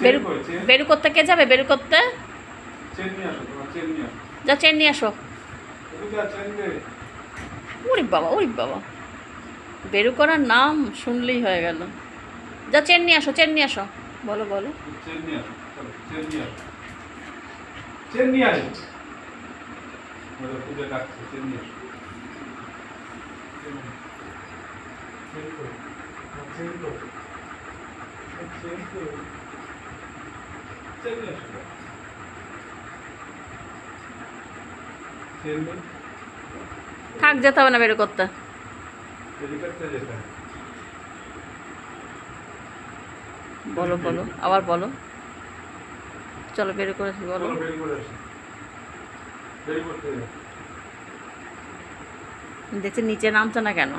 বেরু বেরু করতে কে যাবে বেরু করতে যা চেন নিয়ে আসো ওরে বাবা ওরে বাবা বেরু করার নাম শুনলেই হয়ে গেল যা চেন নিয়ে আসো চেন নিয়ে আসো বলো বলো চেন থাক, যেতে হবে না বের করতে। বলো বলো, আবার বলো। চলো, বেরু করে বলো। দেখছি নিচে নামছে না কেন?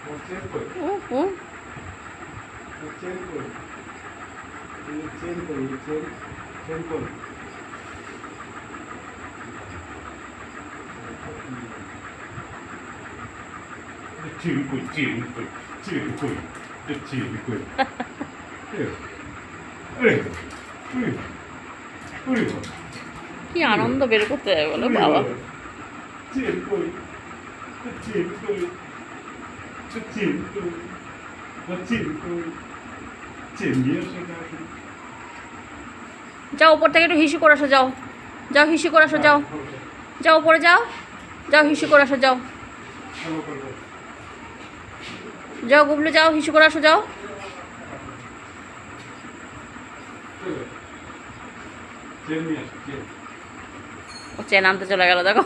করে আসি চেন কই চেন ওর চেন কই ও ও ওর চেন কই এই চেন কই এই চেন চেন কই চেন কই চেন কই চেন কই চেন কই আরে আরে আরে কি আনন্দ বের করতে যাবে বলো বাবা চেন কই চেন নিয়ে আসো যাও উপর থেকে একটু হিসু করে আসো, যাও। যাও হিসু করে আসো, যাও। যাও উপরে, যাও। যাও হিসু করে আসো, যাও। যাও গুবলু, যাও, হিসু করে আসো, যাও। ও চেন আনতে চলে গেল, দেখো।